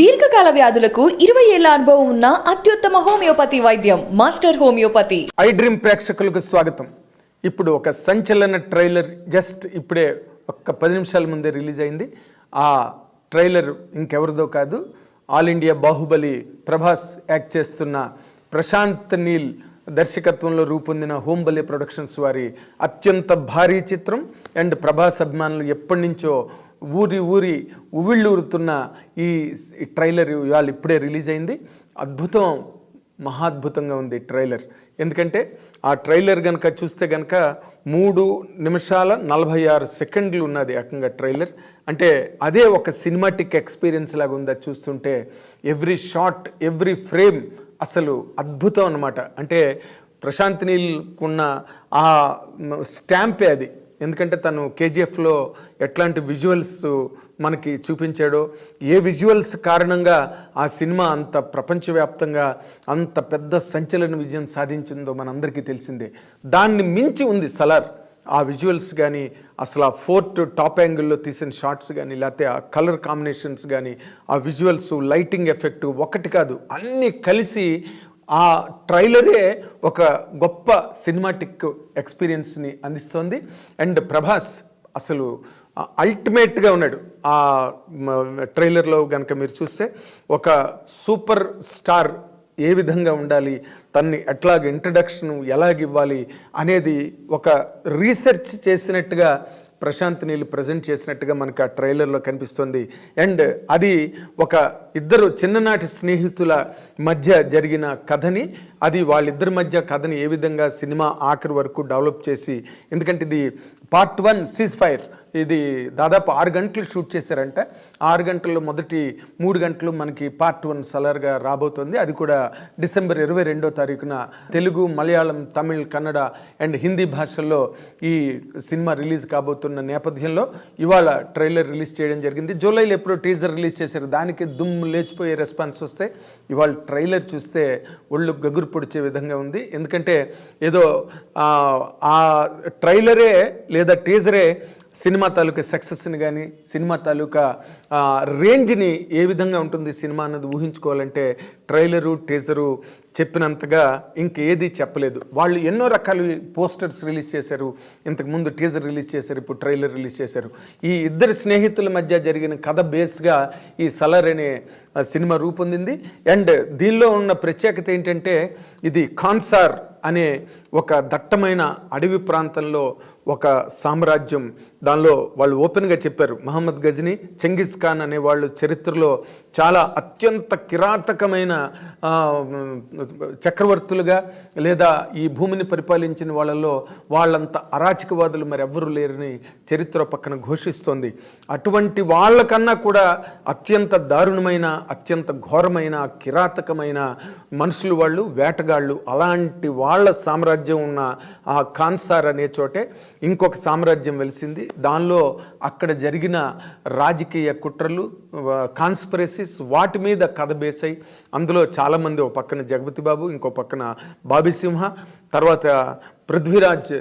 దీర్ఘకాల వ్యాధులకు ఇరవై ఏళ్ళ అనుభవం ఉన్న అత్యుత్తమ హోమియోపతి వైద్యం మాస్టర్ హోమియోపతి. ఐ డ్రీమ్ ప్రేక్షకులకు స్వాగతం. ఇప్పుడు ఒక సంచలన ట్రైలర్ జస్ట్ ఇప్పుడే ఒక్క పది నిమిషాల ముందే రిలీజ్ అయింది. ఆ ట్రైలర్ ఇంకెవరిదో కాదు all India Baahubali Prabhas act చేస్తున్న ప్రశాంత్ నీల్ దర్శకత్వంలో రూపొందిన హోంబలి ప్రొడక్షన్స్ వారి అత్యంత భారీ చిత్రం. అండ్ ప్రభాస్ అభిమానులు ఎప్పటి నుంచో ఊరి ఊరి ఉవిళ్ళూరుతున్న ఈ ఈ ట్రైలర్ ఇవాళ ఇప్పుడే రిలీజ్ అయింది. అద్భుతం మహాద్భుతంగా ఉంది ట్రైలర్. ఎందుకంటే ఆ ట్రైలర్ కనుక చూస్తే కనుక మూడు నిమిషాల నలభై ఆరు సెకండ్లు ఉన్నది ఏకంగా ట్రైలర్. అంటే అదే ఒక సినిమాటిక్ ఎక్స్పీరియన్స్ లాగా ఉందా చూస్తుంటే ఎవ్రీ షాట్ ఎవ్రీ ఫ్రేమ్ అసలు అద్భుతం అన్నమాట. అంటే ప్రశాంత్ నీల్కున్న ఆ స్టాంపే అది. ఎందుకంటే తను కేజీఎఫ్లో ఎట్లాంటి విజువల్స్ మనకి చూపించాడో ఏ విజువల్స్ కారణంగా ఆ సినిమా అంత ప్రపంచవ్యాప్తంగా అంత పెద్ద సంచలన విజయం సాధించిందో మనందరికీ తెలిసిందే. దాన్ని మించి ఉంది సలార్. ఆ విజువల్స్ కానీ అసలు ఆ ఫోర్త్ టాప్ యాంగిల్లో తీసిన షార్ట్స్ కానీ లేకపోతే ఆ కలర్ కాంబినేషన్స్ కానీ ఆ విజువల్స్ లైటింగ్ ఎఫెక్ట్ ఒకటి కాదు అన్నీ కలిసి ఆ ట్రైలరే ఒక గొప్ప సినిమాటిక్ ఎక్స్పీరియన్స్ని అందిస్తోంది. అండ్ ప్రభాస్ అసలు అల్టిమేట్గా ఉన్నాడు. ఆ ట్రైలర్లో కనుక మీరు చూస్తే ఒక సూపర్ స్టార్ ఏ విధంగా ఉండాలి తన్ని ఎట్లాగ ఇంట్రడక్షన్ ఎలాగివ్వాలి అనేది ఒక రీసెర్చ్ చేసినట్టుగా ప్రశాంత్ నీళ్ళు ప్రజెంట్ చేసినట్టుగా మనకు ఆ ట్రైలర్లో కనిపిస్తుంది. అండ్ అది ఒక ఇద్దరు చిన్ననాటి స్నేహితుల మధ్య జరిగిన కథని అది వాళ్ళిద్దరి మధ్య కథని ఏ విధంగా సినిమా ఆఖరి వరకు డెవలప్ చేసి ఎందుకంటే ఇది పార్ట్ వన్ సీజ్ ఫైర్ ఇది దాదాపు ఆరు గంటలు షూట్ చేశారంట. ఆరు గంటల్లో మొదటి మూడు గంటలు మనకి పార్ట్ వన్ సలర్గా రాబోతుంది. అది కూడా డిసెంబర్ ఇరవై రెండో తారీఖున తెలుగు మలయాళం తమిళ్ కన్నడ అండ్ హిందీ భాషల్లో ఈ సినిమా రిలీజ్ కాబోతున్న నేపథ్యంలో ఇవాళ ట్రైలర్ రిలీజ్ చేయడం జరిగింది. జూలైలో ఎప్పుడో టీజర్ రిలీజ్ చేశారు. దానికి దుమ్ము లేచిపోయే రెస్పాన్స్ వస్తే ఇవాళ ట్రైలర్ చూస్తే ఒళ్ళు గగురు పొడిచే విధంగా ఉంది. ఎందుకంటే ఏదో ఆ ట్రైలరే లేదా టీజరే సినిమా తాలూకా సక్సెస్ని కానీ సినిమా తాలూకా రేంజ్ని ఏ విధంగా ఉంటుంది సినిమా అన్నది ఊహించుకోవాలంటే ట్రైలరు టీజరు చెప్పినంతగా ఇంకేది చెప్పలేదు. వాళ్ళు ఎన్నో రకాల పోస్టర్స్ రిలీజ్ చేశారు. ఇంతకుముందు టీజర్ రిలీజ్ చేశారు ఇప్పుడు ట్రైలర్ రిలీజ్ చేశారు. ఈ ఇద్దరు స్నేహితుల మధ్య జరిగిన కథ బేస్గా ఈ సలర్ అనే సినిమా రూపొందింది. అండ్ దీనిలో ఉన్న ప్రత్యేకత ఏంటంటే ఇది కాన్సార్ అనే ఒక దట్టమైన అడవి ప్రాంతంలో ఒక సామ్రాజ్యం. దానిలో వాళ్ళు ఓపెన్గా చెప్పారు మహమ్మద్ గజని చెంగిస్ ఖాన్ అనే వాళ్ళు చరిత్రలో చాలా అత్యంత కిరాతకమైన చక్రవర్తులుగా లేదా ఈ భూమిని పరిపాలించిన వాళ్ళలో వాళ్ళంత అరాచకవాదులు మరి ఎవ్వరూ లేరని చరిత్ర పక్కన ఘోషిస్తోంది. అటువంటి వాళ్ళకన్నా కూడా అత్యంత దారుణమైన అత్యంత ఘోరమైన కిరాతకమైన మనుషులు వాళ్ళు వేటగాళ్ళు అలాంటి వాళ్ళ వాళ్ళ సామ్రాజ్యం ఉన్న ఆ కాన్సార్ అనే చోటే ఇంకొక సామ్రాజ్యం వెలిసింది. దానిలో అక్కడ జరిగిన రాజకీయ కుట్రలు కాన్స్పరసీస్ వాటి మీద కథ బేసై అందులో చాలామంది ఒక పక్కన జగపతి బాబు ఇంకో పక్కన బాబీసింహ తర్వాత పృథ్వీరాజ్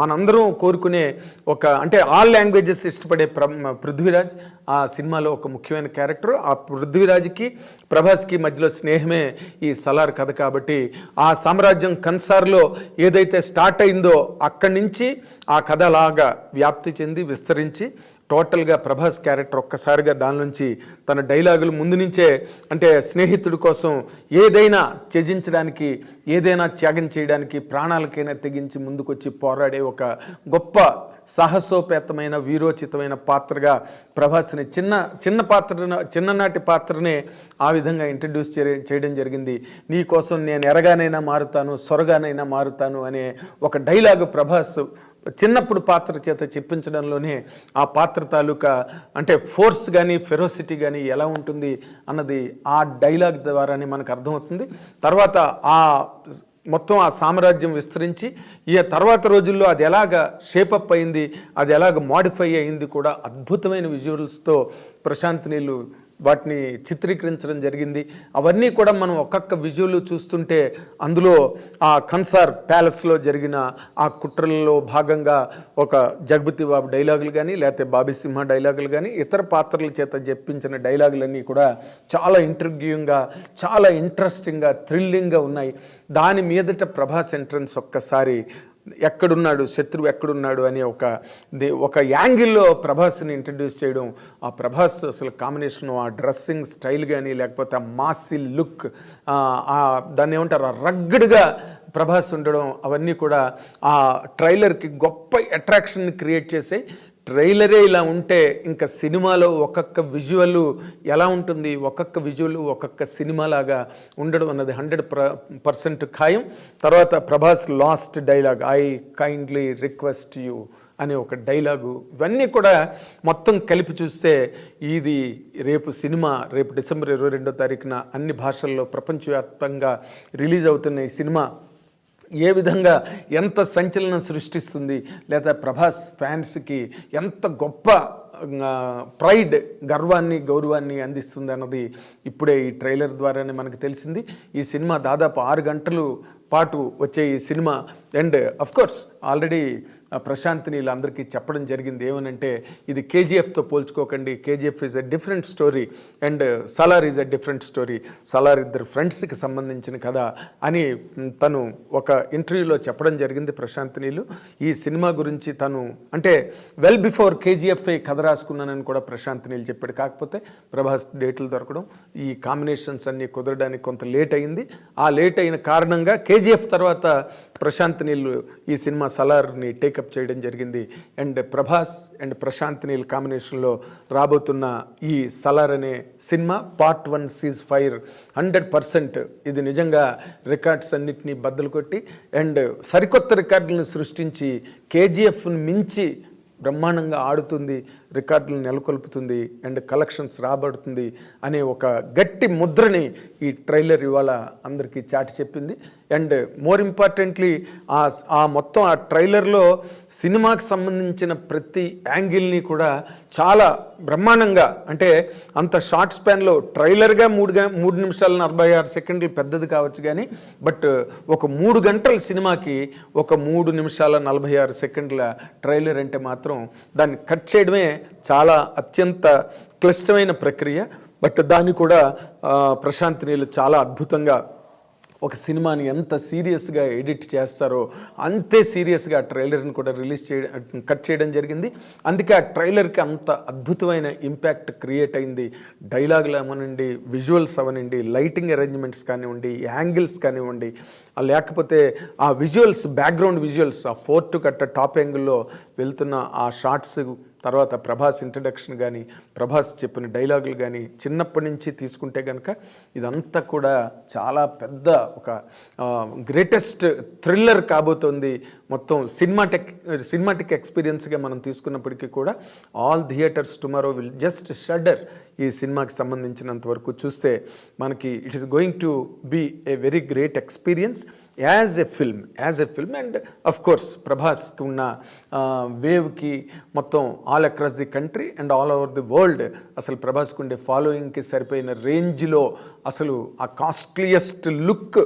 మనందరం కోరుకునే ఒక అంటే ఆల్ లాంగ్వేజెస్ ఇష్టపడే ప్ర పృథ్వీరాజ్ ఆ సినిమాలో ఒక ముఖ్యమైన క్యారెక్టర్. ఆ పృథ్వీరాజ్కి ప్రభాస్కి మధ్యలో స్నేహమే ఈ సలార్ కథ కాబట్టి ఆ సామ్రాజ్యం కన్సార్లో ఏదైతే స్టార్ట్ అయిందో అక్కడి నుంచి ఆ కథ అలాగా వ్యాప్తి చెంది విస్తరించి టోటల్గా ప్రభాస్ క్యారెక్టర్ ఒక్కసారిగా దాని నుంచి తన డైలాగులు ముందు నుంచే అంటే స్నేహితుడి కోసం ఏదైనా త్యజించడానికి ఏదైనా త్యాగం చేయడానికి ప్రాణాలకైనా తెగించి ముందుకొచ్చి పోరాడే ఒక గొప్ప సాహసోపేతమైన వీరోచితమైన పాత్రగా ప్రభాస్ని చిన్న చిన్న పాత్ర చిన్ననాటి పాత్రనే ఆ విధంగా ఇంట్రడ్యూస్ చేయడం జరిగింది. నీ కోసం నేను ఎరగానైనా మారుతాను సొరగానైనా మారుతాను అనే ఒక డైలాగు ప్రభాస్ చిన్నప్పుడు పాత్ర చేత చెప్పించడంలోనే ఆ పాత్ర తాలూకా అంటే ఫోర్స్ కానీ ఫెరోసిటీ కానీ ఎలా ఉంటుంది అన్నది ఆ డైలాగ్ ద్వారానే మనకు అర్థమవుతుంది. తర్వాత ఆ మొత్తం ఆ సామ్రాజ్యం విస్తరించి ఈ తర్వాత రోజుల్లో అది ఎలాగ షేపప్ అయింది అది ఎలాగ మాడిఫై అయింది కూడా అద్భుతమైన విజువల్స్తో ప్రశాంత్ నీళ్ళు వాటిని చిత్రీకరించడం జరిగింది. అవన్నీ కూడా మనం ఒక్కొక్క విజువల్ చూస్తుంటే అందులో ఆ కన్సార్ ప్యాలెస్లో జరిగిన ఆ కుట్రలలో భాగంగా ఒక జగపతి బాబు డైలాగులు కానీ లేకపోతే బాబీసింహ డైలాగులు కానీ ఇతర పాత్రల చేత చెప్పించిన డైలాగులన్నీ కూడా చాలా ఇంటర్వ్యూయింగ్గా చాలా ఇంట్రెస్టింగ్గా థ్రిల్లింగ్గా ఉన్నాయి. దాని మీదట ప్రభాస్ ఎంట్రన్స్ ఒక్కసారి ఎక్కడున్నాడు శత్రువు ఎక్కడున్నాడు అని ఒక దే ఒక యాంగిల్లో ప్రభాస్ని ఇంట్రడ్యూస్ చేయడం ఆ ప్రభాస్ అసలు కాంబినేషన్ ఆ డ్రెస్సింగ్ స్టైల్ కానీ లేకపోతే ఆ మాసి లుక్ దాన్ని ఏమంటారు రగ్గడ్గా ప్రభాస్ ఉండడం అవన్నీ కూడా ఆ ట్రైలర్కి గొప్ప అట్రాక్షన్ క్రియేట్ చేసే ట్రైలరే ఇలా ఉంటే ఇంకా సినిమాలో ఒక్కొక్క విజువల్ ఎలా ఉంటుంది? ఒక్కొక్క విజువల్ ఒక్కొక్క సినిమాలాగా ఉండడం అన్నది హండ్రెడ్ పర్సెంట్ ఖాయం. తర్వాత Prabhas last dialogue I kindly request you అనే ఒక డైలాగు. ఇవన్నీ కూడా మొత్తం కలిపి చూస్తే ఇది రేపు సినిమా రేపు డిసెంబర్ ఇరవై రెండో తారీఖున అన్ని భాషల్లో ప్రపంచవ్యాప్తంగా రిలీజ్ అవుతున్న ఈ సినిమా. ఏ విధంగా ఎంత సంచలనం సృష్టిస్తుంది లేదా ప్రభాస్ ఫ్యాన్స్కి ఎంత గొప్ప ప్రైడ్ గర్వాన్ని గౌరవాన్ని అందిస్తుంది అన్నది ఇప్పుడే ఈ ట్రైలర్ ద్వారానే మనకు తెలిసింది. ఈ సినిమా దాదాపు ఆరు గంటలు పాటు వచ్చే ఈ సినిమా. అండ్ కోర్స్ ఆల్రెడీ ప్రశాంత్ని నీళ్ళు అందరికీ చెప్పడం జరిగింది. ఏమనంటే ఇది కేజీఎఫ్తో పోల్చుకోకండి. KGF is a different story and Salaar is a different story Salaar ఇద్దరు ఫ్రెండ్స్కి సంబంధించిన కథ అని తను ఒక ఇంటర్వ్యూలో చెప్పడం జరిగింది ప్రశాంత్ నీళ్ళు ఈ సినిమా గురించి తను అంటే వెల్ బిఫోర్ కేజీఎఫ్ కథ రాసుకున్నానని కూడా ప్రశాంత్ నీళ్ళు చెప్పాడు. కాకపోతే ప్రభాస్ డేట్లు దొరకడం ఈ కాంబినేషన్స్ అన్నీ కుదరడానికి కొంత లేట్ అయింది. ఆ లేట్ అయిన కారణంగా కేజీఎఫ్ తర్వాత ప్రశాంత్ నీళ్ళు ఈ సినిమా సలార్ని టేకప్ చేయడం జరిగింది. అండ్ ప్రభాస్ అండ్ ప్రశాంత్ నీల్ కాంబినేషన్లో రాబోతున్న ఈ సలార్ అనే cinema part one cease fire hundred percent ఇది నిజంగా రికార్డ్స్ అన్నిటినీ బద్దలు కొట్టి అండ్ సరికొత్త రికార్డులను సృష్టించి కేజీఎఫ్ని మించి బ్రహ్మాండంగా ఆడుతుంది. రికార్డులు నెలకొల్పుతుంది అండ్ కలెక్షన్స్ రాబడుతుంది అనే ఒక గట్టి ముద్రని ఈ ట్రైలర్ ఇవాళ అందరికీ చాటి చెప్పింది. అండ్ మోర్ ఇంపార్టెంట్లీ ఆ ఆ మొత్తం ఆ ట్రైలర్లో సినిమాకి సంబంధించిన ప్రతి యాంగిల్ని కూడా చాలా బ్రహ్మాండంగా అంటే అంత షార్ట్ స్పాన్లో ట్రైలర్గా మూడు మూడు నిమిషాల నలభై ఆరు సెకండ్లు పెద్దది కావచ్చు కానీ బట్ ఒక మూడు గంటల సినిమాకి ఒక మూడు నిమిషాల నలభై ఆరు సెకండ్ల ట్రైలర్ అంటే మాత్రం దాన్ని కట్ చేయడమే చాలా అత్యంత క్లిష్టమైన ప్రక్రియ. బట్ దాన్ని కూడా ప్రశాంత్ నీళ్ళు చాలా అద్భుతంగా ఒక సినిమాని ఎంత సీరియస్గా ఎడిట్ చేస్తారో అంతే సీరియస్గా ఆ ట్రైలర్ని కూడా రిలీజ్ చేయడం కట్ చేయడం జరిగింది. అందుకే ఆ ట్రైలర్కి అంత అద్భుతమైన ఇంపాక్ట్ క్రియేట్ అయింది. డైలాగులు అవనండి విజువల్స్ అవనండి లైటింగ్ అరేంజ్మెంట్స్ కానివ్వండి యాంగిల్స్ కానివ్వండి లేకపోతే ఆ విజువల్స్ బ్యాక్గ్రౌండ్ విజువల్స్ ఆ ఫోర్ట్ కట్ట టాప్ యాంగిల్లో వెళ్తున్న ఆ షార్ట్స్ తర్వాత ప్రభాస్ ఇంట్రడక్షన్ కానీ ప్రభాస్ చెప్పిన డైలాగులు కానీ చిన్నప్పటి నుంచి తీసుకుంటే కనుక ఇదంతా కూడా చాలా పెద్ద ఒక గ్రేటెస్ట్ థ్రిల్లర్ కాబోతోంది. మొత్తం సినిమాటిక్ సినిమాటిక్ ఎక్స్పీరియన్స్గా మనం తీసుకున్నప్పటికీ కూడా all theatres tomorrow will just shudder ఈ సినిమాకి సంబంధించినంత వరకు చూస్తే మనకి it is going to be a very great experience as a film as a film and of course ప్రభాస్కి ఉన్న వేవ్కి మొత్తం all across the country and all over the world అసలు ప్రభాస్కి ఉండే ఫాలోయింగ్కి సరిపోయిన రేంజ్లో అసలు ఆ కాస్ట్లీయెస్ట్ లుక్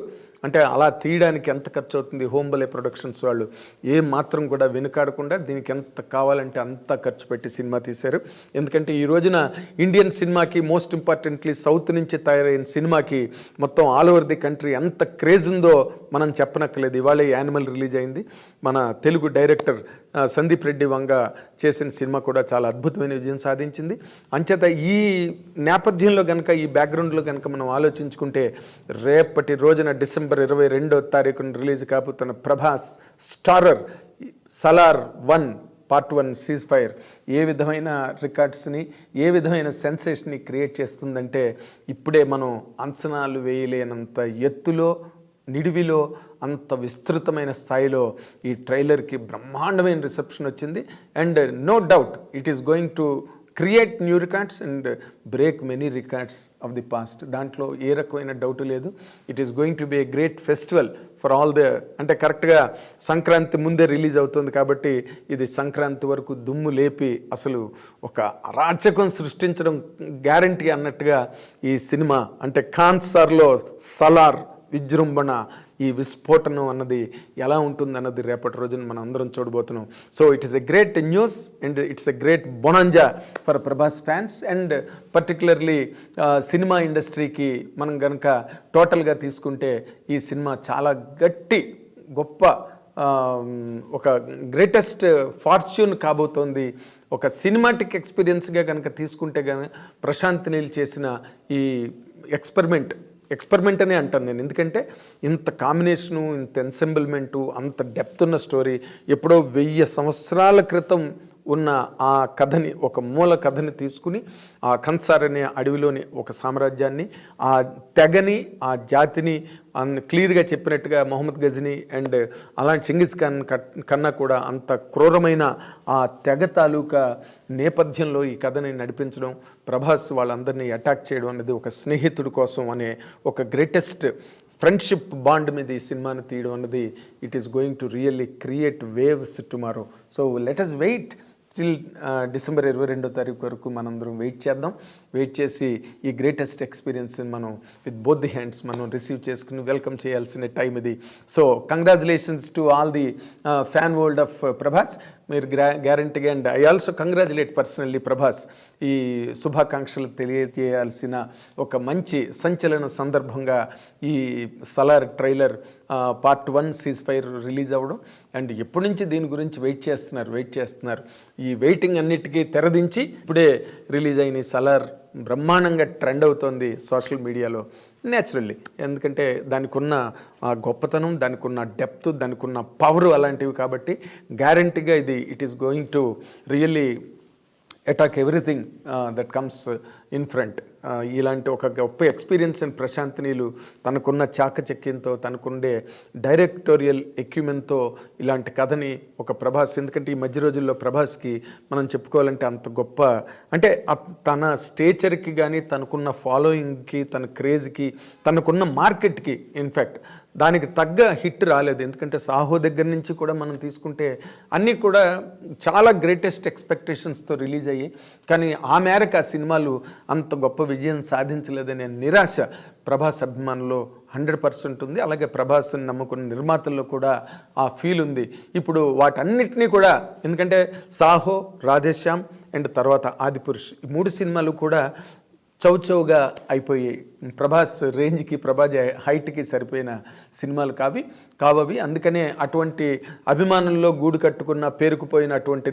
అంటే అలా తీయడానికి ఎంత ఖర్చు అవుతుంది హోంబలే ప్రొడక్షన్స్ వాళ్ళు ఏ మాత్రం కూడా వెనుకాడకుండా దీనికి ఎంత కావాలంటే అంత ఖర్చు పెట్టి సినిమా తీశారు. ఎందుకంటే ఈ రోజున ఇండియన్ సినిమాకి మోస్ట్ ఇంపార్టెంట్లీ సౌత్ నుంచి తయారైన సినిమాకి మొత్తం ఆల్ ఓవర్ ది కంట్రీ ఎంత క్రేజ్ ఉందో మనం చెప్పనక్కర్లేదు. ఇవాళ యానిమల్ రిలీజ్ అయింది. మన తెలుగు డైరెక్టర్ సందీప్ రెడ్డి వంగ చేసిన సినిమా కూడా చాలా అద్భుతమైన విజయం సాధించింది. అంచేత ఈ నేపథ్యంలో కనుక ఈ బ్యాక్గ్రౌండ్లో కనుక మనం ఆలోచించుకుంటే రేపటి రోజున డిసెంబర్ ఇరవై రెండో తారీఖున రిలీజ్ కాబోతున్న Prabhas starrer Salaar one part one cease fire ఏ విధమైన రికార్డ్స్ని ఏ విధమైన సెన్సేషన్ని క్రియేట్ చేస్తుందంటే ఇప్పుడే మనం అంచనాలు వేయలేనంత ఎత్తులో నిడివిలో అంత విస్తృతమైన స్థాయిలో ఈ ట్రైలర్కి బ్రహ్మాండమైన రిసెప్షన్ వచ్చింది. And no doubt it is going to create new records and break many records of the past దాంట్లో ఏ రకమైన డౌట్ లేదు. It is going to be a great festival for all the అంటే కరెక్ట్గా సంక్రాంతి ముందే రిలీజ్ అవుతుంది కాబట్టి ఇది సంక్రాంతి వరకు దుమ్ము లేపి అసలు ఒక అరాచకం సృష్టించడం గ్యారంటీ అన్నట్టుగా ఈ సినిమా అంటే కాన్సర్లో సలార్ విజృంభణ ఈ విస్ఫోటనం అన్నది ఎలా ఉంటుంది అన్నది రేపటి రోజున మనం అందరం చూడబోతున్నాం. So it is a great news and it's a great bonanza for Prabhas fans and particularly cinema ఇండస్ట్రీకి మనం కనుక టోటల్గా తీసుకుంటే ఈ సినిమా చాలా గట్టి గొప్ప ఒక గ్రేటెస్ట్ ఫార్చ్యూన్ కాబోతోంది. ఒక సినిమాటిక్ ఎక్స్పీరియన్స్గా కనుక తీసుకుంటే కనుక ప్రశాంత్ నీల్ చేసిన ఈ ఎక్స్పెరిమెంట్ ఎక్స్పెరిమెంట్ అనే అంటాను నేను. ఎందుకంటే ఇంత కాంబినేషను ఇంత ఎన్సెంబుల్మెంటు అంత డెప్త్ ఉన్న స్టోరీ ఎప్పుడో వెయ్యి సంవత్సరాల క్రితం ఉన్న ఆ కథని ఒక మూల కథని తీసుకుని ఆ కన్సార్ అనే అడవిలోని ఒక సామ్రాజ్యాన్ని ఆ తెగని ఆ జాతిని అన్ క్లియర్గా చెప్పినట్టుగా మొహమ్మద్ గజని అండ్ అలాంటి చెంగిస్ ఖాన్ కన్నా కూడా అంత క్రూరమైన ఆ తెగ తాలూకా నేపథ్యంలో ఈ కథని నడిపించడం ప్రభాస్ వాళ్ళందరినీ అటాక్ చేయడం అనేది ఒక స్నేహితుడి కోసం అనే ఒక గ్రేటెస్ట్ ఫ్రెండ్షిప్ బాండ్ మీద ఈ సినిమాని తీయడం అన్నది it is going to really create waves tomorrow. So let us wait still December ఇరవై రెండో తారీఖు వరకు మనందరం వెయిట్ చేద్దాం. వెయిట్ చేసి ఈ గ్రేటెస్ట్ ఎక్స్పీరియన్స్ మనం విత్ బోత్ ది హ్యాండ్స్ మనం రిసీవ్ చేసుకుని వెల్కమ్ చేయాల్సిన టైం ఇది. So congratulations to all the fan world of Prabhas. మీరు గ్రా గ్యారంటీగా and I also congratulate personally Prabhas ఈ శుభాకాంక్షలు తెలియజేయాల్సిన ఒక మంచి సంచలన సందర్భంగా ఈ Salaar trailer part one cease fire release అవ్వడం. అండ్ ఎప్పటి నుంచి దీని గురించి వెయిట్ చేస్తున్నారు వెయిట్ చేస్తున్నారు. ఈ వెయిటింగ్ అన్నిటికీ తెరదించి ఇప్పుడే రిలీజ్ అయిన ఈ సలార్ బ్రహ్మాండంగా ట్రెండ్ అవుతోంది సోషల్ మీడియాలో న్యాచురల్లీ ఎందుకంటే దానికి ఉన్న గొప్పతనం దానికి ఉన్న డెప్త్ దానికి ఉన్న పవర్ అలాంటివి కాబట్టి గ్యారంటీగా ఇది it is going to really attack everything that comes in front ఇలాంటి ఒక గొప్ప ఎక్స్పీరియన్స్ అండ్ ప్రశాంత్ నీలు తనకున్న చాకచక్యంతో తనకుండే డైరెక్టోరియల్ ఎక్విప్మెంట్తో ఇలాంటి కథని ఒక ప్రభాస్ ఎందుకంటే ఈ మధ్య రోజుల్లో ప్రభాస్కి మనం చెప్పుకోవాలంటే అంత గొప్ప అంటే తన స్టేచర్కి కానీ తనకున్న ఫాలోయింగ్కి తన క్రేజ్కి తనకున్న మార్కెట్కి ఇన్ఫ్యాక్ట్ దానికి తగ్గ హిట్ రాలేదు. ఎందుకంటే సాహో దగ్గర నుంచి కూడా మనం తీసుకుంటే అన్నీ కూడా చాలా గ్రేటెస్ట్ ఎక్స్పెక్టేషన్స్తో రిలీజ్ అయ్యి కానీ ఆ మేరకు ఆ సినిమాలు అంత గొప్ప విజయం సాధించలేదనే నిరాశ ప్రభాస్ అభిమానులు హండ్రెడ్ పర్సెంట్ ఉంది. అలాగే ప్రభాస్ని నమ్ముకున్న నిర్మాతల్లో కూడా ఆ ఫీల్ ఉంది. ఇప్పుడు వాటన్నిటినీ కూడా ఎందుకంటే సాహో రాధేశ్యామ్ అండ్ తర్వాత ఆదిపురుష్ ఈ మూడు సినిమాలు కూడా చౌచౌగా అయిపోయి ప్రభాస్ రేంజ్కి ప్రభాస్ హైట్కి సరిపోయిన సినిమాలు కావి కావవి. అందుకనే అటువంటి అభిమానుల్లో గూడు కట్టుకున్న పేరుకుపోయినటువంటి